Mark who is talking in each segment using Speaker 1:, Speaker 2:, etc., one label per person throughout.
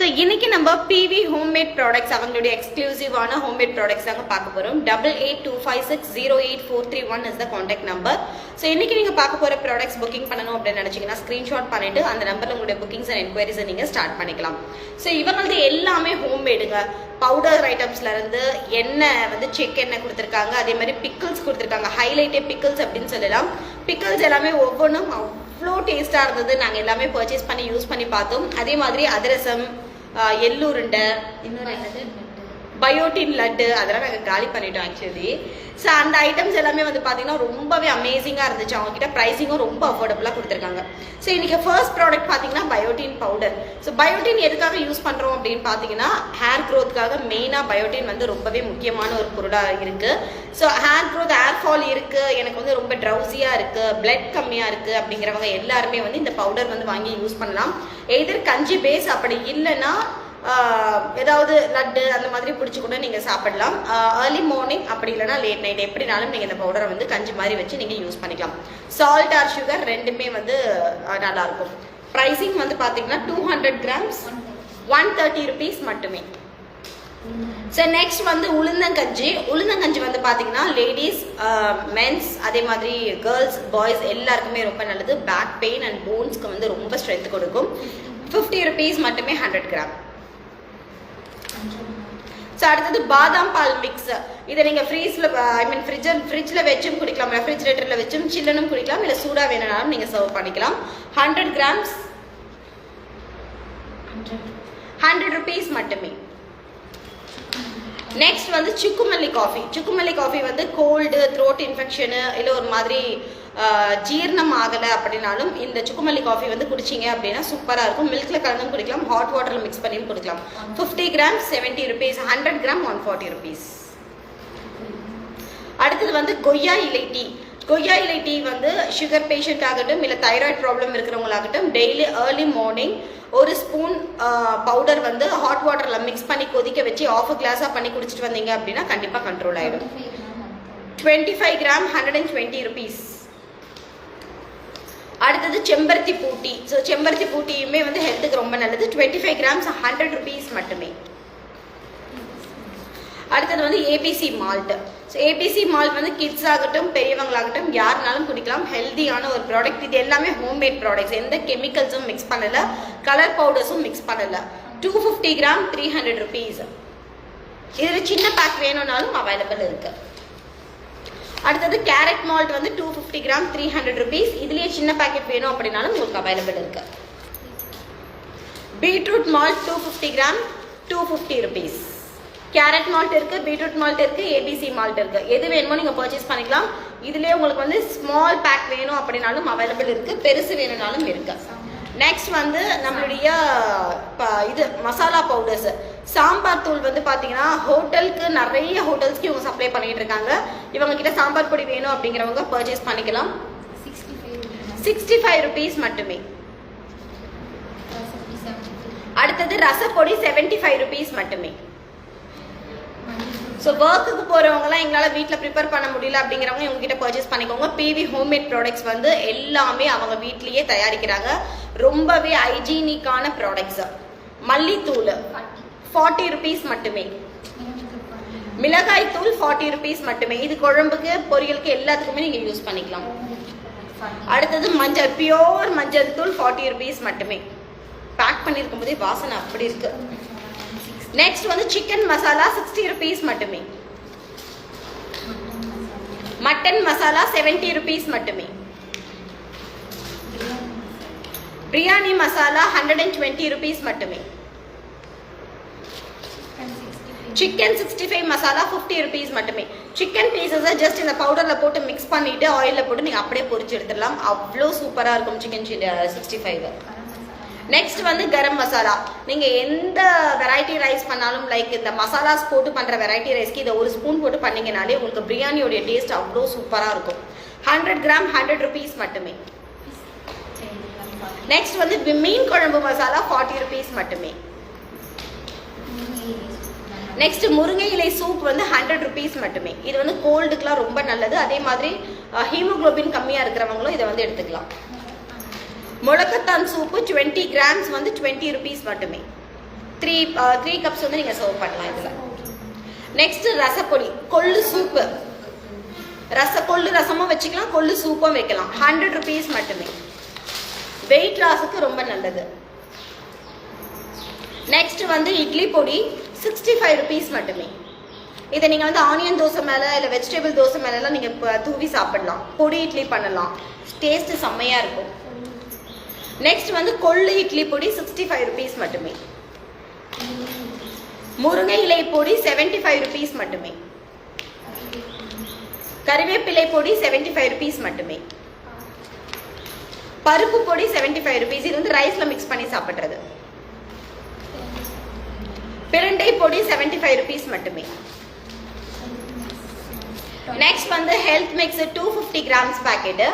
Speaker 1: So இன்னைக்கு நம்ம PV homemade products அவங்களுடைய எக்ஸ்க்ளூசிவான ஹோம்மேட் ப்ராடக்ட்ஸ் தாங்க பார்க்க போகிறோம் double eight two five six zero eight four three one is the contact number so இன்னைக்கு நீங்கள் பார்க்க போகிற ப்ராடக்ட்ஸ் புக்கிங் பண்ணணும் அப்படின்னு நினச்சிங்கன்னா ஸ்க்ரீன்ஷாட் பண்ணிட்டு அந்த நம்பரில் உங்களுடைய புக்கிங்ஸ் அண்ட் என்கொயரிஸை நீங்கள் ஸ்டார்ட் பண்ணிக்கலாம். ஸோ இவங்களது எல்லாமே ஹோம்மேடுங்க பவுடர் ஐட்டம்ஸ்லேருந்து எண்ணெய் வந்து செக் எண்ணெய் கொடுத்துருக்காங்க. அதே மாதிரி பிக்கிள்ஸ் கொடுத்துருக்காங்க. ஹைலைட்டே பிக்கிள்ஸ் அப்படின்னு சொல்லலாம். பிக்கிள்ஸ் எல்லாமே ஒவ்வொன்றும் அவ்வளோ டேஸ்ட்டாக இருந்தது. நாங்கள் எல்லாமே பர்ச்சேஸ் பண்ணி யூஸ் பண்ணி பார்த்தோம். அதே மாதிரி அதிரசம் எள்ளுருண்டை இன்னொரு என்னது? பயோட்டின் லட்டு அதெல்லாம் நாங்கள் காலி பண்ணிட்டோம் ஆக்சுவலி ஸோ அந்த ஐட்டம்ஸ் எல்லாமே வந்து பார்த்தீங்கன்னா ரொம்பவே அமேசிங்காக இருந்துச்சு. அவங்ககிட்ட ப்ரைஸிங்கும் ரொம்ப அஃபோர்டபுளாக கொடுத்துருக்காங்க. ஸோ இன்றைக்கி ஃபர்ஸ்ட் ப்ராடக்ட் பார்த்தீங்கன்னா பயோட்டின் பவுடர் ஸோ பயோட்டின் எதுக்காக யூஸ் பண்ணுறோம் அப்படின்னு பார்த்தீங்கன்னா ஹேர் க்ரோத்துக்காக மெயினாக பயோட்டின் வந்து ரொம்பவே முக்கியமான ஒரு பொருளாக இருக்குது so hair growth hair fall இருக்குது எனக்கு வந்து ரொம்ப ட்ரௌசியாக இருக்குது பிளட் கம்மியாக இருக்குது அப்படிங்கிறவங்க எல்லாருமே வந்து இந்த பவுடர் வந்து வாங்கி யூஸ் பண்ணலாம். எதிர் கஞ்சி பேஸ் அப்படி இல்லைன்னா ஏதாவது லட்டு அந்த மாதிரி பிடிச்சி கூட நீங்கள் சாப்பிடலாம். ஏர்லி மார்னிங் அப்படி இல்லைனா லேட் நைட் எப்படினாலும் நீங்கள் இந்த பவுடரை வந்து கஞ்சி மாதிரி வச்சு நீங்கள் யூஸ் பண்ணிக்கலாம். சால்ட் ஆர் சுகர் ரெண்டுமே வந்து நல்லாயிருக்கும் நல்லா இருக்கும். ப்ரைஸிங் வந்து பார்த்தீங்கன்னா two hundred grams one thirty rupees மட்டுமே. சரி நெக்ஸ்ட் வந்து உளுந்தங்கஞ்சி உளுந்தங்கஞ்சி வந்து பார்த்தீங்கன்னா லேடிஸ் மென்ஸ் அதே மாதிரி கேர்ள்ஸ் பாய்ஸ் எல்லாருக்குமே ரொம்ப நல்லது. பேக் பெயின் அண்ட் போன்ஸ்க்கு வந்து ரொம்ப ஸ்ட்ரென்த் கொடுக்கும். ஃபிஃப்டி ருபீஸ் மட்டுமே ஹண்ட்ரட் கிராம் ஸோ அடுத்தது பாதாம் பால் மிக்ஸ். இதை நீங்கள் ஃப்ரீஸில் ஐ மீன் ஃப்ரிட்ஜில் ஃப்ரிட்ஜில் வச்சும் குடிக்கலாம். ரெஃப்ரிஜிரேட்டரில் வச்சும் சில்லுனும் குடிக்கலாம். இல்லை சூடாக வேணும்னாலும் நீங்கள் சர்வ் பண்ணிக்கலாம். ஹண்ட்ரட் கிராம்ஸ் ஹண்ட்ரட் ருபீஸ் மட்டுமே. நெக்ஸ்ட் வந்து சுக்குமல்லி காஃபி சுக்குமல்லி காஃபி வந்து கோல்டு த்ரோட் இன்ஃபெக்ஷனு இல்லை ஒரு மாதிரி ஜீரணம் ஆகலை அப்படின்னாலும் இந்த சுக்குமல்லி காஃபி வந்து குடிச்சிங்க அப்படின்னா சூப்பராக இருக்கும். மில்கில் கலந்தும் குடிக்கலாம். ஹாட் வாட்டரில் மிக்ஸ் பண்ணியும் குடிக்கலாம். Fifty gram seventy rupees hundred gram one forty rupees அடுத்தது வந்து கொய்யா இலை டீ கொய்யா இலை டீ வந்து சுகர் பேஷண்ட் ஆகட்டும் இல்லை தைராய்டு ப்ராப்ளம் இருக்கிறவங்களாகட்டும் டெய்லி ஏர்லி மார்னிங் ஒரு ஸ்பூன் பவுடர் வந்து ஹாட் வாட்டரில் மிக்ஸ் பண்ணி கொதிக்க வச்சு ஆஃப் கிளாஸாக பண்ணி குடிச்சிட்டு வந்தீங்க அப்படின்னா கண்டிப்பாக கண்ட்ரோல் ஆகிடும் twenty five gram hundred and twenty rupees அடுத்தது செம்பருத்தி பூட்டி. ஸோ செம்பருத்தி பூட்டியுமே வந்து ஹெல்த்துக்கு ரொம்ப நல்லது. Twenty five grams hundred rupees மட்டுமே. அடுத்தது வந்து ABC malt so ABC malt வந்து கிட்ஸ் ஆகட்டும் பெரியவங்களாகட்டும் யாருனாலும் குடிக்கலாம். ஹெல்தியான ஒரு ப்ராடக்ட் இது எல்லாமே ஹோம்மேட் ப்ராடக்ட்ஸ் எந்த கெமிக்கல்ஸும் மிக்ஸ் பண்ணல. கலர் பவுடர்ஸும் மிக்ஸ் பண்ணல. Two fifty gram three hundred rupees இதில் சின்ன பேக் வேணும்னாலும் அவைலபிள் இருக்குது அடுத்தது கேரட் மால்ட் வந்து two fifty gram three hundred rupees இதுலேயே சின்ன பேக்கெட் வேணும் அப்படின்னாலும் உங்களுக்கு அவைலபிள் இருக்கு. Beetroot malt two fifty gram two fifty rupees carrot malt இருக்கு பீட்ரூட் மால்ட் இருக்கு ஏபிசி மால்ட் இருக்கு. எது வேணுமோ நீங்க பர்ச்சேஸ் பண்ணிக்கலாம். இதுலயே உங்களுக்கு வந்து ஸ்மால் பேக் வேணும் அப்படின்னாலும் அவைலபிள் இருக்கு. பெருசு வேணும்னாலும் இருக்கு. நெக்ஸ்ட் வந்து நம்மளுடைய இது மசாலா பவுடர்ஸ் சாம்பார் தூள் வந்து பாத்தீங்கன்னா ஹோட்டலுக்கு நிறைய ஹோட்டல்ஸ்க்கு இவங்க சப்ளை பண்ணிட்டு இருக்காங்க. இவங்க கிட்ட சாம்பார் பொடி வேணும் அப்படிங்கிறவங்க பர்ச்சேஸ் பண்ணிக்கலாம். சிக்ஸ்டி ஃபைவ் ருபீஸ் மட்டுமே அடுத்தது ரசப்பொடி செவன்டி ஃபைவ் ருபீஸ் மட்டுமே. ஸோ ஒர்க்குக்கு போகிறவங்களாம் எங்களால் வீட்டில் ப்ரிப்பேர் பண்ண முடியல அப்படிங்கிறவங்க இவங்ககிட்ட பர்ச்சேஸ் பண்ணிக்கோங்க. பிவி ஹோம்மேட் ப்ராடக்ட்ஸ் வந்து எல்லாமே அவங்க வீட்லேயே தயாரிக்கிறாங்க. ரொம்பவே ஹைஜீனிக்கான ப்ராடக்ட்ஸ் மல்லித்தூள் ஃபார்ட்டி ருபீஸ் மட்டுமே. மிளகாய் தூள் ஃபார்ட்டி ருபீஸ் மட்டுமே. இது குழம்புக்கு பொரியலுக்கு எல்லாத்துக்குமே நீங்கள் யூஸ் பண்ணிக்கலாம். அடுத்தது மஞ்சள் பியோர் மஞ்சள் தூள் ஃபார்ட்டி ருபீஸ் மட்டுமே. பேக் பண்ணியிருக்கும் போதே வாசனை அப்படி இருக்குது நெக்ஸ்ட் வந்து சிக்கன் மசாலா சிக்ஸ்டி ருபீஸ் மட்டுமே. மட்டன் மசாலா செவன்ட்டி ருபீஸ் மட்டுமே. Biryani masala hundred and twenty rupees மட்டுமே. Chicken sixty five masala fifty rupees மட்டுமே சிக்கன் பீசஸை ஜஸ்ட் இந்த பவுடரில் போட்டு மிக்ஸ் பண்ணிவிட்டு ஆயிலில் போட்டு நீங்கள் அப்படியே பொரிச்சு எடுத்துடலாம். அவ்வளோ சூப்பராக இருக்கும் சிக்கன் சிக்ஸ்டி ஃபைவ் நெக்ஸ்ட் வந்து கரம் மசாலா. நீங்கள் எந்த வெரைட்டி ரைஸ் பண்ணாலும் லைக் இந்த மசாலாஸ் போட்டு பண்ணுற வெரைட்டி ரைஸ்க்கு இதை ஒரு ஸ்பூன் போட்டு பண்ணிங்கனாலே உங்களுக்கு பிரியாணியோடைய டேஸ்ட் அவ்வளோ சூப்பராக இருக்கும். ஹண்ட்ரட் கிராம் ஹண்ட்ரட் ருபீஸ் மட்டுமே. நெக்ஸ்ட் வந்து மீன் குழம்பு மசாலா ஃபார்ட்டி ருபீஸ் மட்டுமே. நெக்ஸ்ட் முருங்கை இலை சூப் வந்து ஹண்ட்ரட் ருபீஸ் மட்டுமே. இது வந்து கோல்டுக்குலாம் ரொம்ப நல்லது. அதே மாதிரி ஹீமோகுளோபின் கம்மியாக இருக்கிறவங்களும் இதை வந்து எடுத்துக்கலாம். முழக்கத்தான் சூப்பு டுவெண்ட்டி கிராம்ஸ் வந்து டுவெண்ட்டி ருபீஸ் மட்டுமே. த்ரீ த்ரீ கப்ஸ் வந்து நீங்கள் சர்வ் பண்ணலாம் இதில். நெக்ஸ்ட் ரசப்பொடி கொள்ளு சூப்பு. ரச கொள்ளு ரசமும் வச்சுக்கலாம் கொள்ளு சூப்பும் வைக்கலாம். ஹண்ட்ரட் ருபீஸ் மட்டுமே. வெயிட் லாஸுக்கு ரொம்ப நல்லது. நெக்ஸ்ட் வந்து இட்லி பொடி சிக்ஸ்டி ஃபைவ் ருபீஸ் மட்டுமே. இதை நீங்கள் வந்து ஆனியன் தோசை மேலே இல்லை வெஜிடபிள் தோசை மேலெலாம் நீங்கள் தூவி சாப்பிடலாம். பொடி இட்லி பண்ணலாம். டேஸ்ட்டு செம்மையாக இருக்கும். நெக்ஸ்ட் வந்து கொள்ளு இட்லி பொடி சிக்ஸ்டி ஃபைவ் ருபீஸ் மட்டுமே. முருங்கை இலை பொடி செவன்டி ஃபைவ் ருபீஸ் மட்டுமே. கருவேப்பிலை பொடி செவன்டி ஃபைவ் ருபீஸ் மட்டுமே. பருப்பு பொடி செவன்டி ஃபைவ் ருபீஸ் இது வந்து ரைஸ்ல மிக்ஸ் பண்ணி சாப்பிட்றது. பிரண்டை பொடி செவன்டி ஃபைவ் ருபீஸ் மட்டுமே. நெக்ஸ்ட் வந்து health mix two fifty grams packet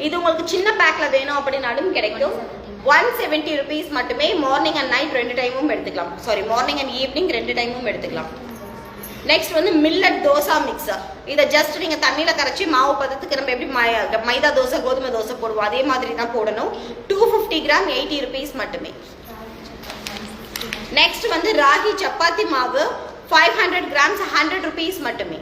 Speaker 1: இது உங்களுக்கு சின்ன பேக்ல வேணும் அப்படின்னாலும் கிடைக்கும். ஒன் செவன்ட்டி ருபீஸ் மட்டுமே மார்னிங் அண்ட் நைட் ரெண்டு டைமும் எடுத்துக்கலாம். சாரி மார்னிங் அண்ட் ஈவினிங் ரெண்டு டைமும் எடுத்துக்கலாம். நெக்ஸ்ட் வந்து மில்லட் தோசா மிக்ஸர் இதை ஜஸ்ட் நீங்கள் தண்ணியில் கரைச்சி மாவு பதத்துக்கு நம்ம எப்படி மை- மைதா தோசை கோதுமை தோசை போடுவோம் அதே மாதிரி தான் போடணும். Two fifty gram eighty rupees மட்டுமே. நெக்ஸ்ட் வந்து ராகி சப்பாத்தி மாவு five hundred grams hundred rupees மட்டுமே.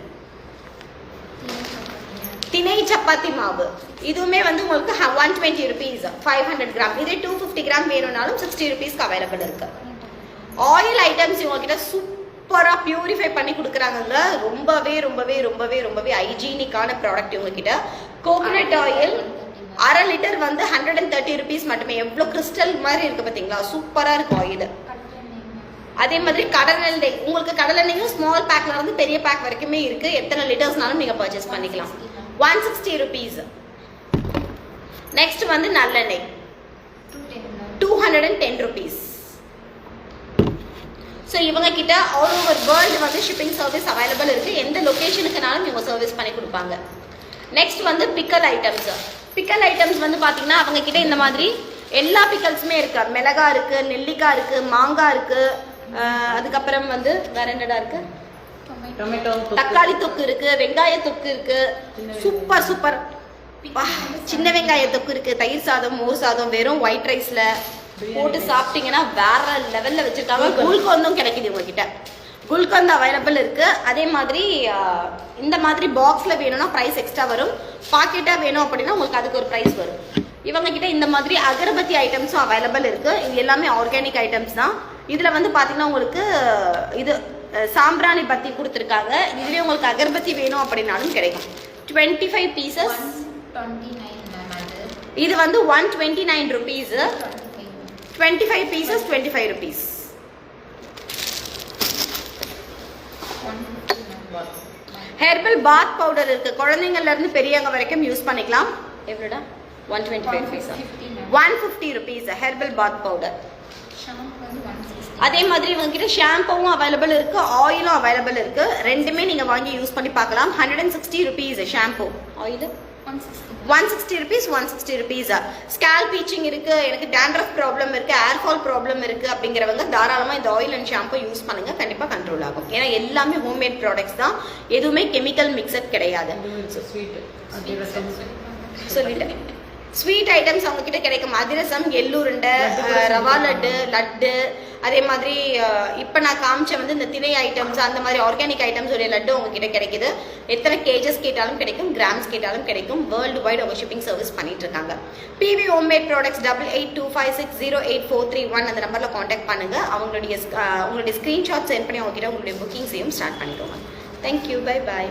Speaker 1: திணை சப்பாத்தி மாவு இதுவுமே வந்து உங்களுக்கு one twenty rupees five hundred gram இதே டூ ஃபிஃப்டி கிராம் வேணும்னாலும் சிக்ஸ்டி ருபீஸ்க்கு அவைலபிள் இருக்கு. ஆயில் ஐட்டம்ஸ் இவங்ககிட்ட சூப்பராக பியூரிஃபை பண்ணி கொடுக்குறாங்கங்க. ரொம்பவே ரொம்பவே ரொம்பவே ரொம்பவே ஹைஜீனிக்கான ப்ராடக்ட் இவங்ககிட்ட. கோகனட் ஆயில் அரை லிட்டர் வந்து ஹண்ட்ரட் அண்ட் தேர்ட்டி ருபீஸ் மட்டுமே. எவ்வளோ கிறிஸ்டல் மாதிரி இருக்கு பார்த்தீங்களா? சூப்பராக இருக்கு ஆயில் அதே மாதிரி கடலெண்ணெய் உங்களுக்கு கடலெண்ணெயும் ஸ்மால் பேக்ல இருந்து பெரிய பேக் வரைக்குமே இருக்கு. எத்தனை லிட்டர்ஸ்னாலும் நீங்க பர்ச்சேஸ் பண்ணிக்கலாம். ஒன் சிக்ஸ்டி ருபீஸ் நெக்ஸ்ட் வந்து நல்லெண்ணெய். Two hundred and ten rupees so இவங்க கிட்ட ஆல் ஓவர் வேர்ல்டு வந்து ஷிப்பிங் சர்வீஸ் அவைலபிள் இருக்கு. எந்த லொக்கேஷனுக்குனாலும் இவங்க சர்வீஸ் பண்ணி கொடுப்பாங்க. நெக்ஸ்ட் வந்து பிக்கல் ஐட்டம்ஸ் பிக்கல் ஐட்டம்ஸ் வந்து பார்த்தீங்கன்னா அவங்க கிட்ட இந்த மாதிரி எல்லா பிக்கல்ஸுமே இருக்கு. மிளகா இருக்கு நெல்லிக்காய் இருக்கு மாங்காய் இருக்கு. அதுக்கப்புறம் வந்து வேற என்னடா இருக்கு?
Speaker 2: டொமேட்டோ
Speaker 1: தக்காளி தொக்கு இருக்கு வெங்காய தொக்கு இருக்கு. சூப்பர் சூப்பர் சின்ன வெங்காய தொக்கு இருக்கு. தயிர் சாதம் மோர் சாதம் வெறும் ஒயிட் ரைஸ்ல போட்டு சாப்பிட்டீங்கன்னா வேற லெவல்ல வச்சிருக்காங்க. குல்கோந்தும் கிடைக்குது உங்ககிட்ட. குல்கந்த் அவைலபிள் இருக்கு. அதே மாதிரி இந்த மாதிரி பாக்ஸ்ல வேணும்னா பிரைஸ் எக்ஸ்ட்ரா வரும். பாக்கெட்டா வேணும் அப்படின்னா உங்களுக்கு அதுக்கு ஒரு பிரைஸ் வரும். இவங்க கிட்ட இந்த மாதிரி அகரபத்தி ஐட்டம்ஸும் அவைலபிள் இருக்கு. இது எல்லாமே ஆர்கானிக் ஐட்டம்ஸ் தான். இதுல வந்து பாத்தீங்கன்னா உங்களுக்கு இது சாம்பிராணி பத்தி கொடுத்துருக்காங்க. இதுலயே உங்களுக்கு அகர்பத்தி வேணும் அப்படின்னாலும் கிடைக்கும். டுவெண்ட்டி ஃபைவ் பீசஸ் இது வந்து one twenty nine rupees
Speaker 3: twenty five
Speaker 1: pieces twenty five rupees herbal bath powder இருக்கு. குழந்தைங்கள்ல இருந்து பெரியவங்க வரைக்கும் யூஸ் பண்ணிக்கலாம். எவ்வளோடா? One twenty five rupees one fifty rupees herbal bath powder
Speaker 3: shampoo வந்து ஒன் சிக்ஸ்டி
Speaker 1: அதே மாதிரி இவங்ககிட்ட ஷாம்புவும் அவைலபிள் இருக்கு ஆயிலும் அவைலபிள் இருக்கு. ரெண்டுமே நீங்க வாங்கி யூஸ் பண்ணி பார்க்கலாம். Hundred and sixty rupees shampoo oil
Speaker 3: one sixty
Speaker 1: rupees one sixty rupees scalp bleaching இருக்கு எனக்கு டேண்ட்ரஃப் ப்ராப்ளம் இருக்கு ஏர் ஃபால் ப்ராப்ளம் இருக்கு அப்படிங்கிறவங்க தாராளமா இந்த ஆயில் அண்ட் ஷாம்பு யூஸ் பண்ணுங்க. கண்டிப்பா கண்ட்ரோல் ஆகும். ஏன்னா எல்லாமே ஹோம்மேட் ப்ராடக்ட்ஸ் தான். எதுவுமே கெமிக்கல் மிக்சட் கிடையாது. சொல்லிட்டேன். ஸ்வீட் ஐட்டம்ஸ் அவங்க கிட்ட கிடைக்கும். அதிரசம் எள்ளுருண்டை ரவா லட்டு லட்டு அதே மாதிரி இப்ப நான் காமிச்ச வந்து இந்த திணை ஐட்டம்ஸ் அந்த மாதிரி ஆர்கானிக் ஐட்டம்ஸ் உடைய லட்டு உங்க கிட்ட கிடைக்குது. எத்தனை கேஜஸ் கேட்டாலும் கிடைக்கும் கிராம்ஸ் கேட்டாலும் கிடைக்கும். வேர்ல்டு வைட் அவங்க ஷிப்பிங் சர்வீஸ் பண்ணிட்டு இருக்காங்க. PV homemade products double eight two five six zero eight four three one அந்த நம்பர்ல காண்டாக்ட் பண்ணுங்க. அவங்களுடைய உங்களுடைய ஸ்கிரீன்ஷாட் சென்ட் பண்ணி அவங்க கிட்ட உங்களுடைய புக்கிங்ஸையும் ஸ்டார்ட் பண்ணிக்கோங்க தேங்க்யூ பை பாய்